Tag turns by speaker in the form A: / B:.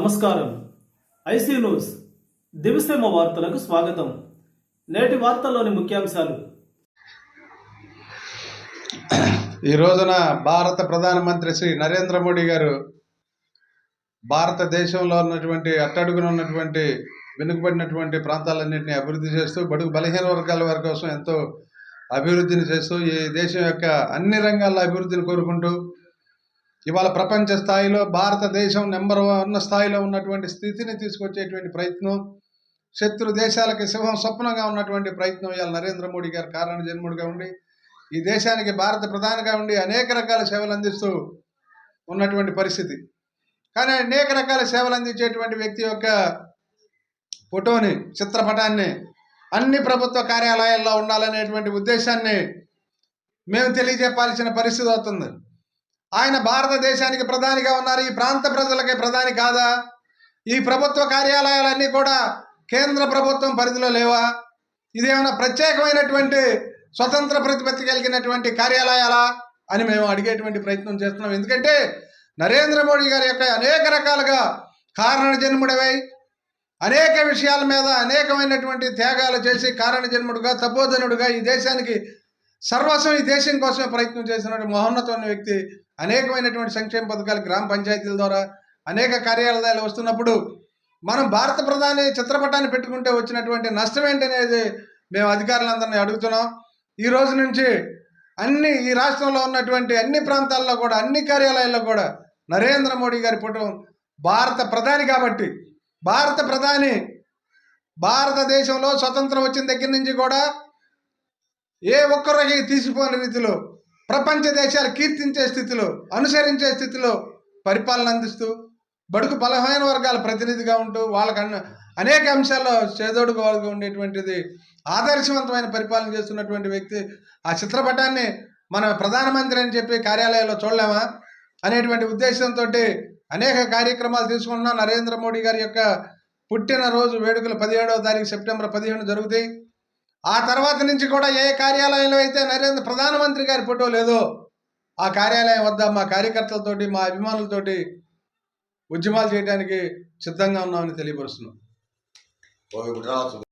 A: నమస్కారం. IC news. దివిసేమ వార్తలకు స్వాగతం. నేటి వార్తల్లోని ముఖ్యాంశాలు.
B: ఈ రోజున భారత ప్రధానమంత్రి శ్రీ నరేంద్ర మోడీ గారు భారతదేశంలో ఉన్నటువంటి అట్టడుగున ఉన్నటువంటి వెనుకబడినటువంటి ప్రాంతాలన్నింటినీ అభివృద్ధి చేస్తూ బడుగు బలహీన వర్గాల వారి కోసం ఎంతో అభివృద్ధిని చేస్తూ ఈ దేశం యొక్క అన్ని రంగాల్లో అభివృద్ధిని కోరుకుంటూ ఇవాళ ప్రపంచ స్థాయిలో భారతదేశం నెంబర్ వన్ స్థాయిలో ఉన్నటువంటి స్థితిని తీసుకొచ్చేటువంటి ప్రయత్నం శత్రు దేశాలకి సింహం స్వప్నంగా ఉన్నటువంటి ప్రయత్నం ఇవాళ నరేంద్ర మోడీ గారు కారణ జన్ముడిగా ఉండి ఈ దేశానికి భారత ప్రధానిగా ఉండి అనేక రకాల సేవలు అందిస్తూ ఉన్నటువంటి పరిస్థితి. కానీ అనేక రకాల సేవలు అందించేటువంటి వ్యక్తి యొక్క ఫోటోని చిత్రపటాన్ని అన్ని ప్రభుత్వ కార్యాలయాల్లో ఉండాలనేటువంటి ఉద్దేశాన్ని మేము తెలియజెప్పాల్సిన పరిస్థితి అవుతుంది. ఆయన భారతదేశానికి ప్రధానిగా ఉన్నారు. ఈ ప్రాంత ప్రజలకి ప్రధాని కాదా? ఈ ప్రభుత్వ కార్యాలయాలన్నీ కూడా కేంద్ర ప్రభుత్వం పరిధిలో లేవా? ఇదేమైనా ప్రత్యేకమైనటువంటి స్వతంత్ర ప్రతిపత్తి కలిగినటువంటి కార్యాలయాలా అని మేము అడిగేటువంటి ప్రయత్నం చేస్తున్నాం. ఎందుకంటే నరేంద్ర మోడీ గారి యొక్క అనేక రకాలుగా కారణ జన్ముడవై అనేక విషయాల మీద అనేకమైనటువంటి త్యాగాలు చేసి కారణ జన్ముడుగా తపోధనుడుగా ఈ దేశానికి సర్వస్వం ఈ దేశం కోసమే ప్రయత్నం చేసినటువంటి మహోన్నతమైన వ్యక్తి అనేకమైనటువంటి సంక్షేమ పథకాలు గ్రామ పంచాయతీల ద్వారా అనేక కార్యాలయాలు వస్తున్నప్పుడు మనం భారత ప్రధాని చిత్రపటాన్ని పెట్టుకుంటే వచ్చినటువంటి నష్టం ఏంటనేది మేము అధికారులందరినీ అడుగుతున్నాం. ఈ రోజు నుంచి అన్ని ఈ రాష్ట్రంలో ఉన్నటువంటి అన్ని ప్రాంతాల్లో కూడా అన్ని కార్యాలయాల్లో కూడా నరేంద్ర మోడీ గారి పుట్టడం భారత ప్రధాని కాబట్టి భారత ప్రధాని భారతదేశంలో స్వతంత్రం వచ్చిన దగ్గర నుంచి కూడా ఏ ఒక్కరికి తీసిపోని రీతిలో ప్రపంచ దేశాలు కీర్తించే స్థితిలో అనుసరించే స్థితిలో పరిపాలన అందిస్తూ బడుగు బలహీన వర్గాల ప్రతినిధిగా ఉంటూ వాళ్ళకు అన్న అనేక అంశాల్లో చేదోడుగా ఉండేటువంటిది ఆదర్శవంతమైన పరిపాలన చేస్తున్నటువంటి వ్యక్తి ఆ చిత్రపటాన్ని మన ప్రధానమంత్రి అని చెప్పి కార్యాలయంలో చూడలేమా? అనేటువంటి ఉద్దేశంతో అనేక కార్యక్రమాలు తీసుకుంటున్నాం. నరేంద్ర మోడీ గారి యొక్క పుట్టినరోజు వేడుకలు పదిహేడవ తారీఖు సెప్టెంబర్ పదిహేను జరుగుతాయి. ఆ తర్వాత నుంచి కూడా ఏ కార్యాలయంలో అయితే నరేంద్ర ప్రధానమంత్రి గారి ఫోటో లేదో ఆ కార్యాలయం వద్ద మా కార్యకర్తలతోటి మా అభిమానులతోటి ఉద్యమాలు చేయడానికి సిద్ధంగా ఉన్నామని తెలియపరుస్తున్నాం.